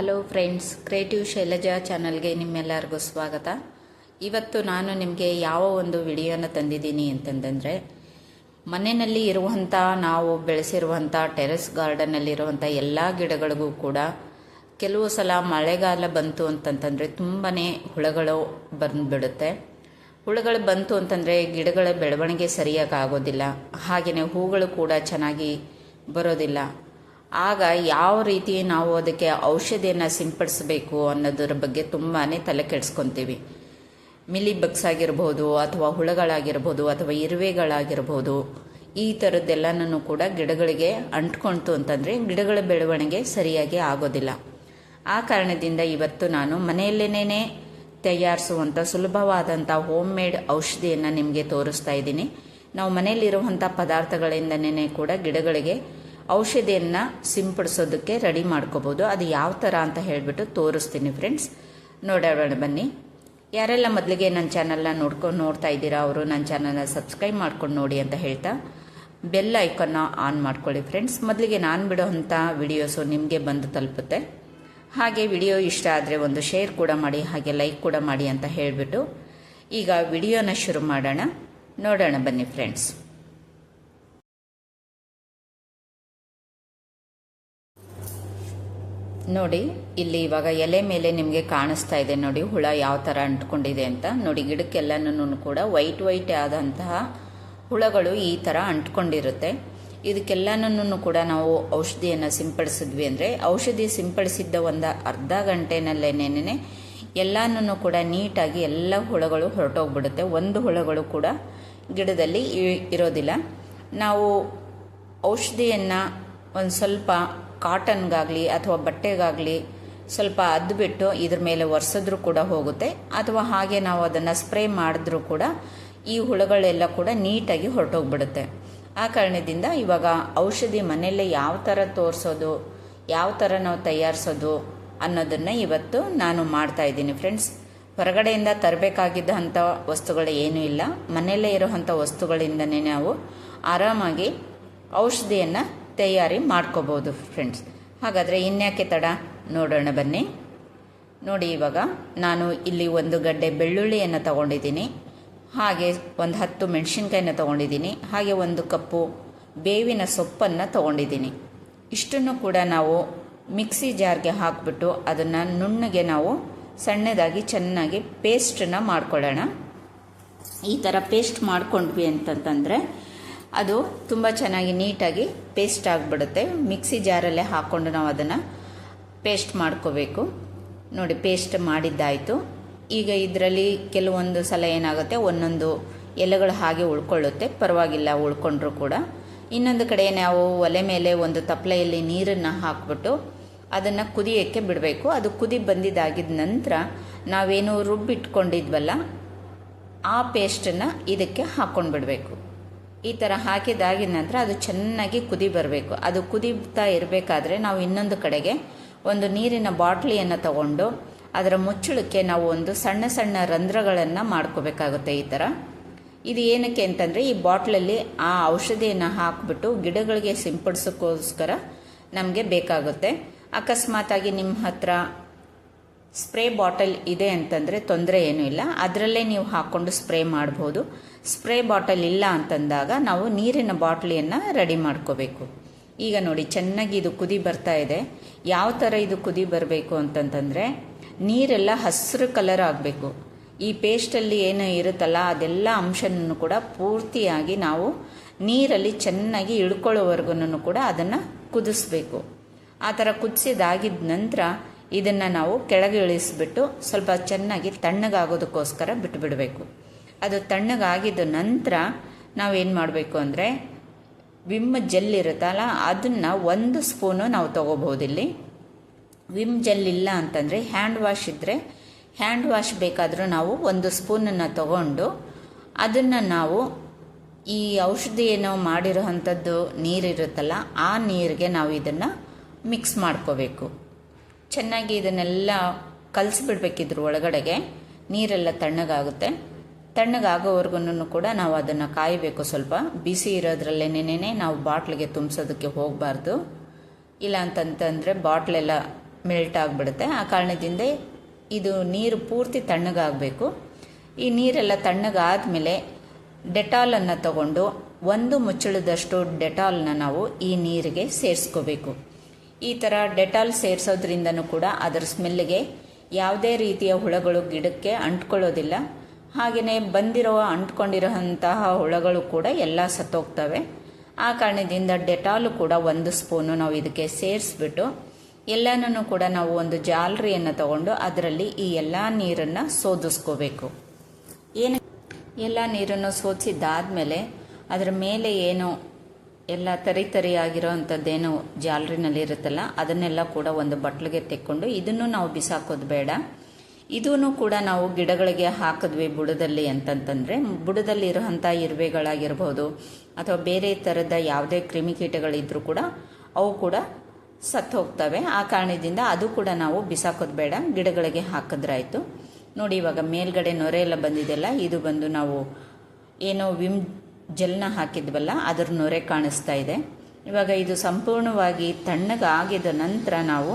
Hello friends creative Shailaja ಚಾನಲ್ಗೆ ನಿಮ್ಮೆಲ್ಲರಿಗೂ ಸ್ವಾಗತ. ಇವತ್ತು ನಾನು ನಿಮಗೆ ಯಾವ ಒಂದು ವಿಡಿಯೋನ ತಂದಿದ್ದೀನಿ ಅಂತಂದರೆ, ಮನೆಯಲ್ಲಿ ಇರುವಂಥ ನಾವು ಬೆಳೆಸಿರುವಂಥ ಟೆರೆಸ್ ಗಾರ್ಡನಲ್ಲಿರುವಂಥ ಎಲ್ಲ ಗಿಡಗಳಿಗೂ ಕೂಡ ಕೆಲವು ಸಲ ಮಳೆಗಾಲ ಬಂತು ಅಂತಂತಂದರೆ ತುಂಬಾ ಹುಳಗಳು ಬಂದುಬಿಡುತ್ತೆ. ಹುಳುಗಳು ಬಂತು ಅಂತಂದರೆ ಗಿಡಗಳ ಬೆಳವಣಿಗೆ ಸರಿಯಾಗಿ ಆಗೋದಿಲ್ಲ. ಹಾಗೆಯೇ ಹೂಗಳು ಕೂಡ ಚೆನ್ನಾಗಿ ಬರೋದಿಲ್ಲ. ಆಗ ಯಾವ ರೀತಿ ನಾವು ಅದಕ್ಕೆ ಔಷಧಿಯನ್ನು ಸಿಂಪಡಿಸಬೇಕು ಅನ್ನೋದರ ಬಗ್ಗೆ ತುಂಬಾ ತಲೆ ಕೆಡಿಸ್ಕೊತೀವಿ. ಮಿಲಿ ಬಗ್ಸ್ ಆಗಿರ್ಬೋದು ಅಥವಾ ಹುಳಗಳಾಗಿರ್ಬೋದು ಅಥವಾ ಇರುವೆಗಳಾಗಿರ್ಬೋದು ಈ ಥರದ್ದೆಲ್ಲನೂ ಕೂಡ ಗಿಡಗಳಿಗೆ ಅಂಟ್ಕೊಳ್ತು ಅಂತಂದರೆ ಗಿಡಗಳ ಬೆಳವಣಿಗೆ ಸರಿಯಾಗಿ ಆಗೋದಿಲ್ಲ. ಆ ಕಾರಣದಿಂದ ಇವತ್ತು ನಾನು ಮನೆಯಲ್ಲೇನೇ ತಯಾರಿಸುವಂಥ ಸುಲಭವಾದಂಥ ಹೋಮ್ ಮೇಡ್ ಔಷಧಿಯನ್ನು ನಿಮಗೆ ತೋರಿಸ್ತಾ ಇದ್ದೀನಿ. ನಾವು ಮನೆಯಲ್ಲಿರುವಂಥ ಪದಾರ್ಥಗಳಿಂದನೇ ಕೂಡ ಗಿಡಗಳಿಗೆ ಔಷಧಿಯನ್ನು ಸಿಂಪಡಿಸೋದಕ್ಕೆ ರೆಡಿ ಮಾಡ್ಕೋಬೋದು. ಅದು ಯಾವ ಥರ ಅಂತ ಹೇಳಿಬಿಟ್ಟು ತೋರಿಸ್ತೀನಿ ಫ್ರೆಂಡ್ಸ್ ನೋಡೋಣ ಬನ್ನಿ. ಯಾರೆಲ್ಲ ಮೊದಲಿಗೆ ನನ್ನ ಚಾನಲ್ನ ನೋಡ್ಕೊಂಡು ನೋಡ್ತಾ ಇದ್ದೀರಾ ಅವರು ನನ್ನ ಚಾನಲ್ನ ಸಬ್ಸ್ಕ್ರೈಬ್ ಮಾಡ್ಕೊಂಡು ನೋಡಿ ಅಂತ ಹೇಳ್ತಾ ಬೆಲ್ ಐಕನ್ನ ಆನ್ ಮಾಡ್ಕೊಳ್ಳಿ ಫ್ರೆಂಡ್ಸ್ ಮೊದಲಿಗೆ ನಾನು ಬಿಡೋವಂಥ ವಿಡಿಯೋಸು ನಿಮಗೆ ಬಂದು ತಲುಪುತ್ತೆ. ಹಾಗೆ ವಿಡಿಯೋ ಇಷ್ಟ ಆದರೆ ಒಂದು ಶೇರ್ ಕೂಡ ಮಾಡಿ, ಹಾಗೆ ಲೈಕ್ ಕೂಡ ಮಾಡಿ ಅಂತ ಹೇಳಿಬಿಟ್ಟು ಈಗ ವಿಡಿಯೋನ ಶುರು ಮಾಡೋಣ. ನೋಡೋಣ ಬನ್ನಿ ಫ್ರೆಂಡ್ಸ್ ನೋಡಿ, ಇಲ್ಲಿ ಇವಾಗ ಎಲೆ ಮೇಲೆ ನಿಮಗೆ ಕಾಣಿಸ್ತಾ ಇದೆ ನೋಡಿ, ಹುಳ ಯಾವ ಥರ ಅಂಟ್ಕೊಂಡಿದೆ ಅಂತ. ನೋಡಿ ಗಿಡಕ್ಕೆಲ್ಲನೂ ಕೂಡ ವೈಟ್ ವೈಟ್ ಆದಂತಹ ಹುಳಗಳು ಈ ಥರ ಅಂಟ್ಕೊಂಡಿರುತ್ತೆ. ಇದಕ್ಕೆಲ್ಲನೂ ಕೂಡ ನಾವು ಔಷಧಿಯನ್ನು ಸಿಂಪಡಿಸಿದ್ವಿ ಅಂದರೆ, ಔಷಧಿ ಸಿಂಪಡಿಸಿದ್ದ ಒಂದು ಅರ್ಧ ಗಂಟೆನಲ್ಲೇನೇನೆ ಎಲ್ಲನೂ ಕೂಡ ನೀಟಾಗಿ ಎಲ್ಲ ಹುಳಗಳು ಹೊರಟೋಗ್ಬಿಡುತ್ತೆ. ಒಂದು ಹುಳಗಳು ಕೂಡ ಗಿಡದಲ್ಲಿ ಇರೋದಿಲ್ಲ. ನಾವು ಔಷಧಿಯನ್ನು ಒಂದು ಸ್ವಲ್ಪ ಕಾಟನ್ಗಾಗಲಿ ಅಥವಾ ಬಟ್ಟೆಗಾಗಲಿ ಸ್ವಲ್ಪ ಅದ್ಬಿಟ್ಟು ಇದ್ರ ಮೇಲೆ ಒರೆಸಿದ್ರೂ ಕೂಡ ಹೋಗುತ್ತೆ. ಅಥವಾ ಹಾಗೆ ನಾವು ಅದನ್ನು ಸ್ಪ್ರೇ ಮಾಡಿದ್ರೂ ಕೂಡ ಈ ಹುಳುಗಳೆಲ್ಲ ಕೂಡ ನೀಟಾಗಿ ಹೊರಟೋಗ್ಬಿಡುತ್ತೆ. ಆ ಕಾರಣದಿಂದ ಇವಾಗ ಔಷಧಿ ಮನೆಯಲ್ಲೇ ಯಾವ ಥರ ತೋರಿಸೋದು, ಯಾವ ಥರ ನಾವು ತಯಾರಿಸೋದು ಅನ್ನೋದನ್ನು ಇವತ್ತು ನಾನು ಮಾಡ್ತಾ ಇದ್ದೀನಿ ಫ್ರೆಂಡ್ಸ್. ಹೊರಗಡೆಯಿಂದ ತರಬೇಕಾಗಿದ್ದಂಥ ವಸ್ತುಗಳು ಏನೂ ಇಲ್ಲ. ಮನೆಯಲ್ಲೇ ಇರೋವಂಥ ವಸ್ತುಗಳಿಂದನೇ ನಾವು ಆರಾಮಾಗಿ ಔಷಧಿಯನ್ನು ತಯಾರಿ ಮಾಡ್ಕೋಬೋದು ಫ್ರೆಂಡ್ಸ್ ಹಾಗಾದರೆ ಇನ್ಯಾಕೆ ತಡ? ನೋಡೋಣ ಬನ್ನಿ. ನೋಡಿ ಇವಾಗ, ನಾನು ಇಲ್ಲಿ ಒಂದು ಗಡ್ಡೆ ಬೆಳ್ಳುಳ್ಳಿಯನ್ನು ತಗೊಂಡಿದ್ದೀನಿ. ಹಾಗೆ ಒಂದು ಹತ್ತು ಮೆಣಸಿನ್ಕಾಯಿನ ತೊಗೊಂಡಿದ್ದೀನಿ. ಹಾಗೆ ಒಂದು ಕಪ್ಪು ಬೇವಿನ ಸೊಪ್ಪನ್ನು ತೊಗೊಂಡಿದ್ದೀನಿ. ಇಷ್ಟನ್ನು ಕೂಡ ನಾವು ಮಿಕ್ಸಿ ಜಾರ್ಗೆ ಹಾಕಿಬಿಟ್ಟು ಅದನ್ನು ನುಣ್ಣಗೆ ನಾವು ಸಣ್ಣದಾಗಿ ಚೆನ್ನಾಗಿ ಪೇಸ್ಟನ್ನು ಮಾಡ್ಕೊಳ್ಳೋಣ. ಈ ಥರ ಪೇಸ್ಟ್ ಮಾಡ್ಕೊಂಡ್ವಿ ಅಂತಂತಂದರೆ ಅದು ತುಂಬ ಚೆನ್ನಾಗಿ ನೀಟಾಗಿ ಪೇಸ್ಟ್ ಆಗಿಬಿಡುತ್ತೆ. ಮಿಕ್ಸಿ ಜಾರಲ್ಲೇ ಹಾಕ್ಕೊಂಡು ನಾವು ಅದನ್ನು ಪೇಸ್ಟ್ ಮಾಡ್ಕೋಬೇಕು. ನೋಡಿ ಪೇಸ್ಟ್ ಮಾಡಿದ್ದಾಯಿತು. ಈಗ ಇದರಲ್ಲಿ ಕೆಲವೊಂದು ಸಲ ಏನಾಗುತ್ತೆ, ಒಂದೊಂದು ಎಲೆಗಳು ಹಾಗೆ ಉಳ್ಕೊಳ್ಳುತ್ತೆ. ಪರವಾಗಿಲ್ಲ, ಉಳ್ಕೊಂಡ್ರೂ ಕೂಡ. ಇನ್ನೊಂದು ಕಡೆ ನಾವು ಒಲೆ ಮೇಲೆ ಒಂದು ತಪ್ಪಲೆಯಲ್ಲಿ ನೀರನ್ನು ಹಾಕ್ಬಿಟ್ಟು ಅದನ್ನು ಕುದಿಯೋಕ್ಕೆ ಬಿಡಬೇಕು. ಅದು ಕುದಿ ಬಂದಿದ್ದಾಗಿದ್ದ ನಂತರ ನಾವೇನು ರುಬ್ಬಿಟ್ಕೊಂಡಿದ್ವಲ್ಲ, ಆ ಪೇಸ್ಟನ್ನು ಇದಕ್ಕೆ ಹಾಕ್ಕೊಂಡು ಬಿಡಬೇಕು ಈ ಥರ ಹಾಕಿದಾಗಿದ ನಂತರ ಅದು ಚೆನ್ನಾಗಿ ಕುದಿ ಬರಬೇಕು. ಅದು ಕುದಿತಾ ಇರಬೇಕಾದ್ರೆ ನಾವು ಇನ್ನೊಂದು ಕಡೆಗೆ ಒಂದು ನೀರಿನ ಬಾಟ್ಲಿಯನ್ನು ತಗೊಂಡು ಅದರ ಮುಚ್ಚಳಕ್ಕೆ ನಾವು ಒಂದು ಸಣ್ಣ ಸಣ್ಣ ರಂಧ್ರಗಳನ್ನು ಮಾಡ್ಕೋಬೇಕಾಗುತ್ತೆ ಈ ಥರ ಇದು ಏನಕ್ಕೆ ಅಂತಂದರೆ ಈ ಬಾಟ್ಲಲ್ಲಿ ಆ ಔಷಧಿಯನ್ನು ಹಾಕಿಬಿಟ್ಟು ಗಿಡಗಳಿಗೆ ಸಿಂಪಡಿಸೋಕ್ಕೋಸ್ಕರ ನಮಗೆ ಬೇಕಾಗುತ್ತೆ. ಅಕಸ್ಮಾತಾಗಿ ನಿಮ್ಮ ಹತ್ರ ಸ್ಪ್ರೇ ಬಾಟಲ್ ಇದೆ ಅಂತಂದರೆ ತೊಂದರೆ ಏನೂ ಇಲ್ಲ. ಅದರಲ್ಲೇ ನೀವು ಹಾಕ್ಕೊಂಡು ಸ್ಪ್ರೇ ಮಾಡ್ಬೋದು. ಸ್ಪ್ರೇ ಬಾಟಲ್ ಇಲ್ಲ ಅಂತಂದಾಗ ನಾವು ನೀರಿನ ಬಾಟ್ಲಿಯನ್ನು ರೆಡಿ ಮಾಡ್ಕೋಬೇಕು. ಈಗ ನೋಡಿ, ಚೆನ್ನಾಗಿ ಇದು ಕುದಿ ಬರ್ತಾ ಇದೆ. ಯಾವ ಥರ ಇದು ಕುದಿ ಬರಬೇಕು ಅಂತಂತಂದರೆ, ನೀರೆಲ್ಲ ಹಸಿರು ಕಲರ್ ಆಗಬೇಕು. ಈ ಪೇಸ್ಟಲ್ಲಿ ಏನು ಇರುತ್ತಲ್ಲ, ಅದೆಲ್ಲ ಅಂಶನೂ ಕೂಡ ಪೂರ್ತಿಯಾಗಿ ನಾವು ನೀರಲ್ಲಿ ಚೆನ್ನಾಗಿ ಇಳ್ಕೊಳ್ಳೋವರೆಗೂ ಕೂಡ ಅದನ್ನು ಕುದಿಸ್ಬೇಕು. ಆ ಥರ ಕುದಿಸಿದಾಗಿದ್ದ ನಂತರ ಇದನ್ನು ನಾವು ಕೆಳಗೆ ಇಳಿಸ್ಬಿಟ್ಟು ಸ್ವಲ್ಪ ಚೆನ್ನಾಗಿ ತಣ್ಣಗಾಗೋದಕ್ಕೋಸ್ಕರ ಬಿಟ್ಟುಬಿಡಬೇಕು ಅದು ತಣ್ಣಗಾಗಿದ್ದ ನಂತರ ನಾವೇನು ಮಾಡಬೇಕು ಅಂದರೆ ವಿಮ್ ಜೆಲ್ ಇರುತ್ತಲ್ಲ, ಅದನ್ನು ಒಂದು ಸ್ಪೂನು ನಾವು ತೊಗೋಬೋದಿಲ್ಲಿ ವಿಮ್ ಜೆಲ್ ಇಲ್ಲ ಅಂತಂದರೆ ಹ್ಯಾಂಡ್ ವಾಶ್ ಇದ್ದರೆ ಹ್ಯಾಂಡ್ ವಾಶ್ ಬೇಕಾದರೂ ನಾವು ಒಂದು ಸ್ಪೂನನ್ನು ತಗೊಂಡು ಅದನ್ನು ನಾವು ಈ ಔಷಧಿ ಏನೋ ಮಾಡಿರೋ ಅಂಥದ್ದು ನೀರಿರುತ್ತಲ್ಲ, ಆ ನೀರಿಗೆ ನಾವು ಇದನ್ನು ಮಿಕ್ಸ್ ಮಾಡ್ಕೋಬೇಕು. ಚೆನ್ನಾಗಿ ಇದನ್ನೆಲ್ಲ ಕಲಸಿಬಿಡ್ಬೇಕಿದ್ರು ಒಳಗಡೆಗೆ. ನೀರೆಲ್ಲ ತಣ್ಣಗಾಗುತ್ತೆ. ತಣ್ಣಗಾಗೋವರೆಗೂ ಕೂಡ ನಾವು ಅದನ್ನು ಕಾಯಬೇಕು ಸ್ವಲ್ಪ. ಬಿಸಿ ಇರೋದ್ರಲ್ಲೇನೇನೇ ನಾವು ಬಾಟ್ಲಿಗೆ ತುಂಬಿಸೋದಕ್ಕೆ ಹೋಗಬಾರ್ದು. ಇಲ್ಲ ಅಂತಂತಂದರೆ ಬಾಟ್ಲೆಲ್ಲ ಮೆಲ್ಟ್ ಆಗಿಬಿಡುತ್ತೆ. ಆ ಕಾರಣದಿಂದ ಇದು ನೀರು ಪೂರ್ತಿ ತಣ್ಣಗಾಗಬೇಕು. ಈ ನೀರೆಲ್ಲ ತಣ್ಣಗಾದಮೇಲೆ ಡೆಟಾಲನ್ನು ತಗೊಂಡು ಒಂದು ಮುಚ್ಚಳದಷ್ಟು ಡೆಟಾಲ್ನ ನಾವು ಈ ನೀರಿಗೆ ಸೇರಿಸ್ಕೋಬೇಕು. ಈ ಥರ ಡೆಟಾಲ್ ಸೇರಿಸೋದ್ರಿಂದನೂ ಕೂಡ ಅದರ ಸ್ಮೆಲ್ಗೆ ಯಾವುದೇ ರೀತಿಯ ಹುಳಗಳು ಗಿಡಕ್ಕೆ ಅಂಟ್ಕೊಳ್ಳೋದಿಲ್ಲ. ಹಾಗೆಯೇ ಬಂದಿರೋ ಅಂಟ್ಕೊಂಡಿರೋಂತಹ ಹುಳಗಳು ಕೂಡ ಎಲ್ಲ ಸತ್ತೋಗ್ತವೆ. ಆ ಕಾರಣದಿಂದ ಡೆಟಾಲು ಕೂಡ ಒಂದು ಸ್ಪೂನು ನಾವು ಇದಕ್ಕೆ ಸೇರಿಸ್ಬಿಟ್ಟು ಎಲ್ಲನೂ ಕೂಡ ನಾವು ಒಂದು ಜಾಲರಿಯನ್ನು ತಗೊಂಡು ಅದರಲ್ಲಿ ಈ ಎಲ್ಲ ನೀರನ್ನು ಸೋದಿಸ್ಕೋಬೇಕು. ಏನು ಎಲ್ಲ ನೀರನ್ನು ಸೋದಿಸಿದ್ದಾದಮೇಲೆ ಅದರ ಮೇಲೆ ಏನು ಎಲ್ಲ ತರಿ ತರಿ ಆಗಿರೋ ಅಂಥದ್ದೇನು ಜಾಲರಿನಲ್ಲಿ ಇರುತ್ತಲ್ಲ, ಅದನ್ನೆಲ್ಲ ಕೂಡ ಒಂದು ಬಟ್ಲಿಗೆ ತೆಕ್ಕೊಂಡು ಇದನ್ನು ನಾವು ಬಿಸಾಕೋದು ಬೇಡ. ಇದೂ ಕೂಡ ನಾವು ಗಿಡಗಳಿಗೆ ಹಾಕಿದ್ವಿ ಬುಡದಲ್ಲಿ ಅಂತಂತಂದರೆ, ಬುಡದಲ್ಲಿ ಇರೋಂಥ ಇರುವೆಗಳಾಗಿರ್ಬೋದು, ಅಥವಾ ಬೇರೆ ಥರದ ಯಾವುದೇ ಕ್ರಿಮಿಕೀಟಗಳಿದ್ರೂ ಕೂಡ ಅವು ಕೂಡ ಸತ್ತು ಹೋಗ್ತವೆ. ಆ ಕಾರಣದಿಂದ ಅದು ಕೂಡ ನಾವು ಬಿಸಾಕೋದು ಬೇಡ, ಗಿಡಗಳಿಗೆ ಹಾಕಿದ್ರಾಯಿತು. ನೋಡಿ ಇವಾಗ ಮೇಲ್ಗಡೆ ನೊರೆ ಎಲ್ಲ ಬಂದಿದೆಯಲ್ಲ, ಇದು ಬಂದು ನಾವು ಏನೋ ವಿಮ್ ಜೆಲ್ನ ಹಾಕಿದ್ವಲ್ಲ, ಅದರ ನೊರೆ ಕಾಣಿಸ್ತಾ ಇದೆ. ಇವಾಗ ಇದು ಸಂಪೂರ್ಣವಾಗಿ ತಣ್ಣಗಾಗಿದ ನಂತರ ನಾವು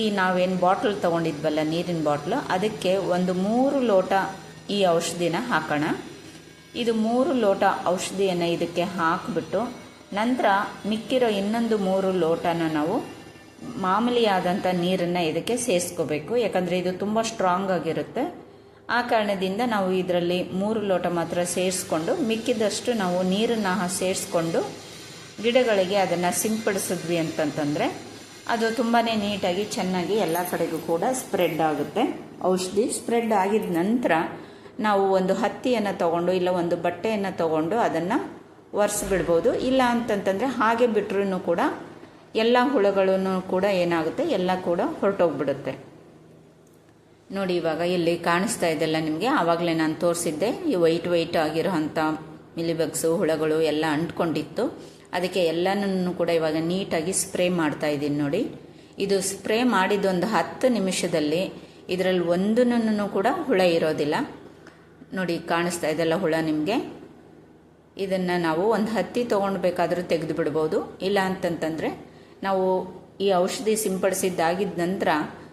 ಈ ನಾವೇನು ಬಾಟ್ಲ್ ತೊಗೊಂಡಿದ್ವಲ್ಲ, ನೀರಿನ ಬಾಟ್ಲು, ಅದಕ್ಕೆ ಒಂದು ಮೂರು ಲೋಟ ಈ ಔಷಧಿನ ಹಾಕೋಣ. ಇದು ಮೂರು ಲೋಟ ಔಷಧಿಯನ್ನು ಇದಕ್ಕೆ ಹಾಕಿಬಿಟ್ಟು, ನಂತರ ಮಿಕ್ಕಿರೋ ಇನ್ನೊಂದು ಮೂರು ಲೋಟನ ನಾವು ಮಾಮೂಲಿಯಾದಂಥ ನೀರನ್ನು ಇದಕ್ಕೆ ಸೇರಿಸ್ಕೋಬೇಕು. ಯಾಕಂದರೆ ಇದು ತುಂಬ ಸ್ಟ್ರಾಂಗ್ ಆಗಿರುತ್ತೆ. ಆ ಕಾರಣದಿಂದ ನಾವು ಇದರಲ್ಲಿ ಮೂರು ಲೋಟ ಮಾತ್ರ ಸೇರಿಸ್ಕೊಂಡು, ಮಿಕ್ಕಿದಷ್ಟು ನಾವು ನೀರನ್ನು ಸೇರಿಸ್ಕೊಂಡು ಗಿಡಗಳಿಗೆ ಅದನ್ನು ಸಿಂಪಡಿಸಿದ್ವಿ ಅಂತಂತಂದರೆ, ಅದು ತುಂಬಾ ನೀಟಾಗಿ ಚೆನ್ನಾಗಿ ಎಲ್ಲ ಕಡೆಗೂ ಕೂಡ ಸ್ಪ್ರೆಡ್ ಆಗುತ್ತೆ. ಔಷಧಿ ಸ್ಪ್ರೆಡ್ ಆಗಿದ ನಂತರ ನಾವು ಒಂದು ಹತ್ತಿಯನ್ನು ತಗೊಂಡು ಇಲ್ಲ ಒಂದು ಬಟ್ಟೆಯನ್ನು ತಗೊಂಡು ಅದನ್ನು ಒರೆಸ್ಬಿಡ್ಬೋದು. ಇಲ್ಲ ಅಂತಂತಂದರೆ ಹಾಗೆ ಬಿಟ್ರೂ ಕೂಡ ಎಲ್ಲ ಹುಳುಗಳನ್ನು ಕೂಡ ಏನಾಗುತ್ತೆ, ಎಲ್ಲ ಕೂಡ ಹೊರಟೋಗ್ಬಿಡುತ್ತೆ. ನೋಡಿ, ಇವಾಗ ಇಲ್ಲಿ ಕಾಣಿಸ್ತಾ ಇದೆಲ್ಲ ನಿಮಗೆ? ಆವಾಗಲೇ ನಾನು ತೋರಿಸಿದ್ದೆ, ಈ ವೈಟ್ ವೈಟ್ ಆಗಿರೋ ಅಂಥ ಮಿಲಿಬಗ್ಸು ಹುಳಗಳು ಎಲ್ಲ ಅಂಟ್ಕೊಂಡಿತ್ತು. ಅದಕ್ಕೆ ಎಲ್ಲನೂ ಕೂಡ ಇವಾಗ ನೀಟಾಗಿ ಸ್ಪ್ರೇ ಮಾಡ್ತಾ ಇದ್ದೀನಿ ನೋಡಿ. ಇದು ಸ್ಪ್ರೇ ಮಾಡಿದ್ದೊಂದು ಹತ್ತು ನಿಮಿಷದಲ್ಲಿ, ಇದರಲ್ಲಿ ಒಂದನ್ನು ಕೂಡ ಹುಳ ಇರೋದಿಲ್ಲ. ನೋಡಿ, ಕಾಣಿಸ್ತಾ ಇದೆಲ್ಲ ಹುಳ ನಿಮಗೆ? ಇದನ್ನು ನಾವು ಒಂದು ಹತ್ತಿ ತೊಗೊಳ್ಬೇಕಾದ್ರೂ ತೆಗೆದು ಬಿಡ್ಬೋದು ಇಲ್ಲ ಅಂತಂತಂದರೆ, ನಾವು ಈ ಔಷಧಿ ಸಿಂಪಡಿಸಿದ್ದಾಗಿದ್ದ ನಂತರ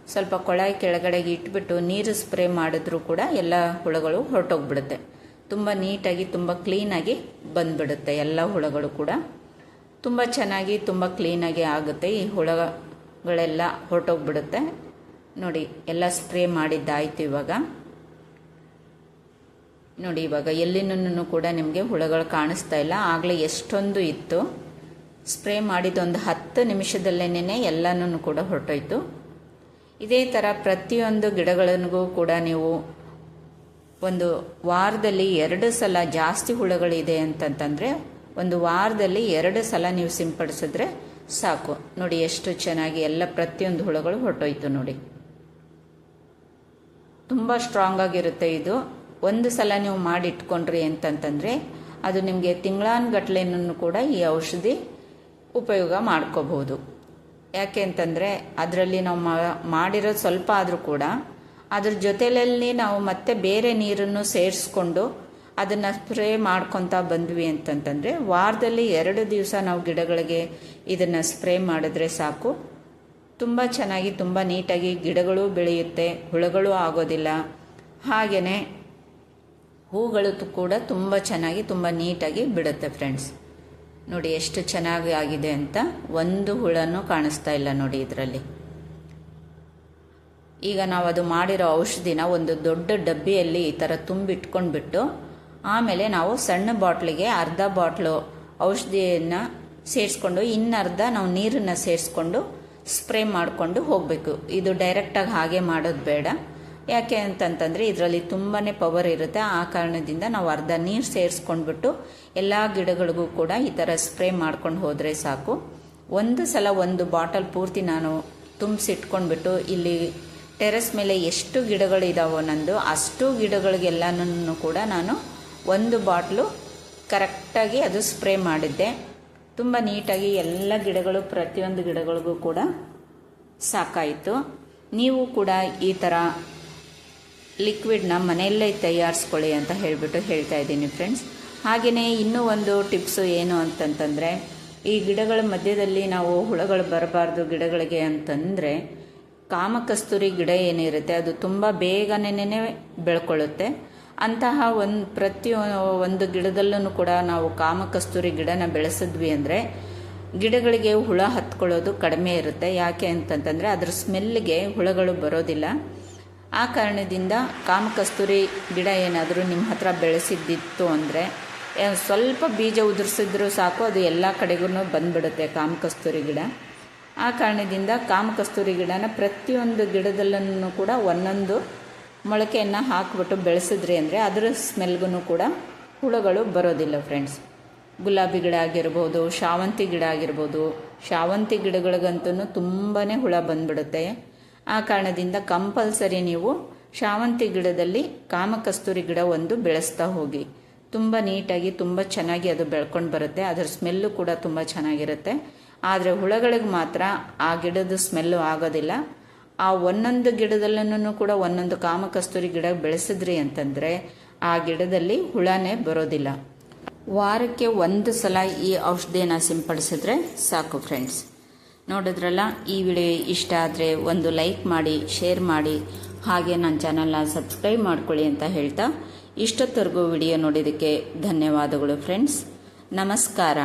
ಸ್ವಲ್ಪ ಕೊಳಾಯಿ ಕೆಳಗಡೆಗೆ ಇಟ್ಬಿಟ್ಟು ನೀರು ಸ್ಪ್ರೇ ಮಾಡಿದ್ರೂ ಕೂಡ ಎಲ್ಲ ಹುಳುಗಳು ಹೊರಟೋಗ್ಬಿಡುತ್ತೆ. ತುಂಬ ನೀಟಾಗಿ, ತುಂಬ ಕ್ಲೀನಾಗಿ ಬಂದ್ಬಿಡುತ್ತೆ ಎಲ್ಲ ಹುಳುಗಳು ಕೂಡ. ತುಂಬ ಚೆನ್ನಾಗಿ, ತುಂಬ ಕ್ಲೀನಾಗಿ ಆಗುತ್ತೆ. ಈ ಹುಳಗಳೆಲ್ಲ ಹೊರಟೋಗ್ಬಿಡುತ್ತೆ. ನೋಡಿ, ಎಲ್ಲ ಸ್ಪ್ರೇ ಮಾಡಿದ್ದಾಯಿತು ಇವಾಗ. ನೋಡಿ, ಇವಾಗ ಎಲ್ಲಿನೂ ಕೂಡ ನಿಮಗೆ ಹುಳಗಳು ಕಾಣಿಸ್ತಾ ಇಲ್ಲ. ಆಗಲೇ ಎಷ್ಟೊಂದು ಇತ್ತು. ಸ್ಪ್ರೇ ಮಾಡಿದೊಂದು ಹತ್ತು ನಿಮಿಷದಲ್ಲೇನೆ ಎಲ್ಲನೂ ಕೂಡ ಹೊರಟೋಯ್ತು. ಇದೇ ಥರ ಪ್ರತಿಯೊಂದು ಗಿಡಗಳಿಗೂ ಕೂಡ ನೀವು ಒಂದು ವಾರದಲ್ಲಿ ಎರಡು ಸಲ ಜಾಸ್ತಿ ಹುಳುಗಳಿದೆ ಅಂತಂತಂದರೆ ಒಂದು ವಾರದಲ್ಲಿ ಎರಡು ಸಲ ನೀವು ಸಿಂಪಡಿಸಿದ್ರೆ ಸಾಕು. ನೋಡಿ ಎಷ್ಟು ಚೆನ್ನಾಗಿ ಎಲ್ಲ ಪ್ರತಿಯೊಂದು ಹುಳುಗಳು ಹೊರಟೋಯ್ತು ನೋಡಿ. ತುಂಬ ಸ್ಟ್ರಾಂಗ್ ಆಗಿರುತ್ತೆ ಇದು. ಒಂದು ಸಲ ನೀವು ಮಾಡಿಟ್ಕೊಂಡ್ರಿ ಅಂತಂತಂದರೆ ಅದು ನಿಮಗೆ ತಿಂಗಳಾನ್ಗಟ್ಲೆನೂ ಕೂಡ ಈ ಔಷಧಿ ಉಪಯೋಗ ಮಾಡ್ಕೋಬಹುದು. ಯಾಕೆ ಅಂತಂದರೆ ಅದರಲ್ಲಿ ನಾವು ಮಾಡಿರೋದು ಸ್ವಲ್ಪ ಆದರೂ ಕೂಡ ಅದ್ರ ಜೊತೆಯಲ್ಲಿ ನಾವು ಮತ್ತೆ ಬೇರೆ ನೀರನ್ನು ಸೇರಿಸ್ಕೊಂಡು ಅದನ್ನು ಸ್ಪ್ರೇ ಮಾಡ್ಕೊತಾ ಬಂದ್ವಿ ಅಂತಂತಂದರೆ ವಾರದಲ್ಲಿ ಎರಡು ದಿವಸ ನಾವು ಗಿಡಗಳಿಗೆ ಇದನ್ನು ಸ್ಪ್ರೇ ಮಾಡಿದ್ರೆ ಸಾಕು. ತುಂಬ ಚೆನ್ನಾಗಿ, ತುಂಬ ನೀಟಾಗಿ ಗಿಡಗಳು ಬೆಳೆಯುತ್ತೆ, ಹುಳುಗಳು ಆಗೋದಿಲ್ಲ. ಹಾಗೆಯೇ ಹೂಗಳು ಕೂಡ ತುಂಬ ಚೆನ್ನಾಗಿ, ತುಂಬ ನೀಟಾಗಿ ಬಿಡುತ್ತೆ ಫ್ರೆಂಡ್ಸ್ ನೋಡಿ ಎಷ್ಟು ಚೆನ್ನಾಗಿ ಆಗಿದೆ ಅಂತ ಒಂದು ಹುಳನೂ ಕಾಣಿಸ್ತಾ ಇಲ್ಲ ನೋಡಿ ಇದರಲ್ಲಿ. ಈಗ ನಾವು ಅದು ಮಾಡಿರೋ ಔಷಧಿನ ಒಂದು ದೊಡ್ಡ ಡಬ್ಬಿಯಲ್ಲಿ ಈ ಥರ ತುಂಬಿಟ್ಕೊಂಡ್ಬಿಟ್ಟು ಆಮೇಲೆ ನಾವು ಸಣ್ಣ ಬಾಟ್ಲಿಗೆ ಅರ್ಧ ಬಾಟ್ಲು ಔಷಧಿಯನ್ನು ಸೇರಿಸ್ಕೊಂಡು ಇನ್ನರ್ಧ ನಾವು ನೀರನ್ನು ಸೇರಿಸ್ಕೊಂಡು ಸ್ಪ್ರೇ ಮಾಡಿಕೊಂಡು ಹೋಗಬೇಕು. ಇದು ಡೈರೆಕ್ಟಾಗಿ ಹಾಗೆ ಮಾಡೋದು ಬೇಡ. ಯಾಕೆ ಅಂತಂತಂದರೆ ಇದರಲ್ಲಿ ತುಂಬಾ ಪವರ್ ಇರುತ್ತೆ. ಆ ಕಾರಣದಿಂದ ನಾವು ಅರ್ಧ ನೀರು ಸೇರಿಸ್ಕೊಂಡ್ಬಿಟ್ಟು ಎಲ್ಲ ಗಿಡಗಳಿಗೂ ಕೂಡ ಈ ಥರ ಸ್ಪ್ರೇ ಮಾಡ್ಕೊಂಡು ಹೋದರೆ ಸಾಕು. ಒಂದು ಸಲ ಒಂದು ಬಾಟಲ್ ಪೂರ್ತಿ ನಾನು ತುಂಬಿಸಿಟ್ಕೊಂಡ್ಬಿಟ್ಟು ಇಲ್ಲಿ ಟೆರೆಸ್ ಮೇಲೆ ಎಷ್ಟು ಗಿಡಗಳಿದಾವೋ ನಂದು, ಅಷ್ಟು ಗಿಡಗಳಿಗೆಲ್ಲನೂ ಕೂಡ ನಾನು ಒಂದು ಬಾಟ್ಲು ಕರೆಕ್ಟಾಗಿ ಅದು ಸ್ಪ್ರೇ ಮಾಡಿದ್ದೆ. ತುಂಬ ನೀಟಾಗಿ ಎಲ್ಲ ಗಿಡಗಳು ಪ್ರತಿಯೊಂದು ಗಿಡಗಳಿಗೂ ಕೂಡ ಸಾಕಾಯಿತು. ನೀವು ಕೂಡ ಈ ಥರ ಲಿಕ್ವಿಡ್ನ ಮನೆಯಲ್ಲೇ ತಯಾರಿಸ್ಕೊಳ್ಳಿ ಅಂತ ಹೇಳಿಬಿಟ್ಟು ಹೇಳ್ತಾ ಇದ್ದೀನಿ ಫ್ರೆಂಡ್ಸ್ ಹಾಗೆಯೇ ಇನ್ನೂ ಒಂದು ಟಿಪ್ಸು ಏನು ಅಂತಂತಂದರೆ, ಈ ಗಿಡಗಳ ಮಧ್ಯದಲ್ಲಿ ನಾವು ಹುಳಗಳು ಬರಬಾರ್ದು ಗಿಡಗಳಿಗೆ ಅಂತಂದರೆ, ಕಾಮಕಸ್ತೂರಿ ಗಿಡ ಏನಿರುತ್ತೆ, ಅದು ತುಂಬ ಬೇಗನೆ ಬೆಳ್ಕೊಳ್ಳುತ್ತೆ. ಅಂತಹ ಒಂದು ಪ್ರತಿ ಒಂದು ಗಿಡದಲ್ಲೂ ಕೂಡ ನಾವು ಕಾಮಕಸ್ತೂರಿ ಗಿಡನ ಬೆಳೆಸಿದ್ವಿ ಅಂದರೆ, ಗಿಡಗಳಿಗೆ ಹುಳ ಹತ್ಕೊಳ್ಳೋದು ಕಡಿಮೆ ಇರುತ್ತೆ. ಯಾಕೆ ಅಂತಂತಂದರೆ, ಅದ್ರ ಸ್ಮೆಲ್ಗೆ ಹುಳಗಳು ಬರೋದಿಲ್ಲ. ಆ ಕಾರಣದಿಂದ ಕಾಮಕಸ್ತೂರಿ ಗಿಡ ಏನಾದರೂ ನಿಮ್ಮ ಹತ್ರ ಬೆಳೆಸಿದ್ದಿತ್ತು ಅಂದರೆ ಸ್ವಲ್ಪ ಬೀಜ ಉದುರಿಸಿದ್ರೂ ಸಾಕು, ಅದು ಎಲ್ಲ ಕಡೆಗೂ ಬಂದ್ಬಿಡುತ್ತೆ ಕಾಮಕಸ್ತೂರಿ ಗಿಡ. ಆ ಕಾರಣದಿಂದ ಕಾಮಕಸ್ತೂರಿ ಗಿಡನ ಪ್ರತಿಯೊಂದು ಗಿಡದಲ್ಲೂ ಕೂಡ ಒಂದೊಂದು ಮೊಳಕೆಯನ್ನು ಹಾಕಿಬಿಟ್ಟು ಬೆಳೆಸಿದ್ರಿ ಅಂದರೆ ಅದರ ಸ್ಮೆಲ್ಗೂ ಕೂಡ ಹುಳುಗಳು ಬರೋದಿಲ್ಲ ಫ್ರೆಂಡ್ಸ್ ಗುಲಾಬಿ ಗಿಡ ಆಗಿರ್ಬೋದು, ಶಾವಂತಿ ಗಿಡ ಆಗಿರ್ಬೋದು, ಶಾವಂತಿ ಗಿಡಗಳಿಗಂತೂ ತುಂಬಾ ಹುಳ ಬಂದ್ಬಿಡುತ್ತೆ. ಆ ಕಾರಣದಿಂದ ಕಂಪಲ್ಸರಿ ನೀವು ಶಾವಂತಿ ಗಿಡದಲ್ಲಿ ಕಾಮಕಸ್ತೂರಿ ಗಿಡ ಒಂದು ಬೆಳೆಸ್ತಾ ಹೋಗಿ. ತುಂಬ ನೀಟಾಗಿ, ತುಂಬ ಚೆನ್ನಾಗಿ ಅದು ಬೆಳ್ಕೊಂಡು ಬರುತ್ತೆ. ಅದರ ಸ್ಮೆಲ್ಲು ಕೂಡ ತುಂಬ ಚೆನ್ನಾಗಿರುತ್ತೆ. ಆದರೆ ಹುಳಗಳಿಗೆ ಮಾತ್ರ ಆ ಗಿಡದ ಸ್ಮೆಲ್ಲು ಆಗೋದಿಲ್ಲ. ಆ ಒಂದೊಂದು ಗಿಡದಲ್ಲೂ ಕೂಡ ಒಂದೊಂದು ಕಾಮಕಸ್ತೂರಿ ಗಿಡ ಬೆಳೆಸಿದ್ರಿ ಅಂತಂದರೆ ಆ ಗಿಡದಲ್ಲಿ ಹುಳನೇ ಬರೋದಿಲ್ಲ. ವಾರಕ್ಕೆ ಒಂದು ಸಲ ಈ ಔಷಧಿಯನ್ನು ಸಿಂಪಡಿಸಿದ್ರೆ ಸಾಕು ಫ್ರೆಂಡ್ಸ್ ನೋಡಿದ್ರಲ್ಲ, ಈ ವಿಡಿಯೋ ಇಷ್ಟ ಆದರೆ ಒಂದು ಲೈಕ್ ಮಾಡಿ, ಶೇರ್ ಮಾಡಿ, ಹಾಗೆ ನನ್ನ ಚಾನಲ್ನ ಸಬ್ಸ್ಕ್ರೈಬ್ ಮಾಡ್ಕೊಳ್ಳಿ ಅಂತ ಹೇಳ್ತಾ ಇಷ್ಟೊತ್ತವರೆಗೂ ವಿಡಿಯೋ ನೋಡಿದ್ದಕ್ಕೆ ಧನ್ಯವಾದಗಳು ಫ್ರೆಂಡ್ಸ್. ನಮಸ್ಕಾರ.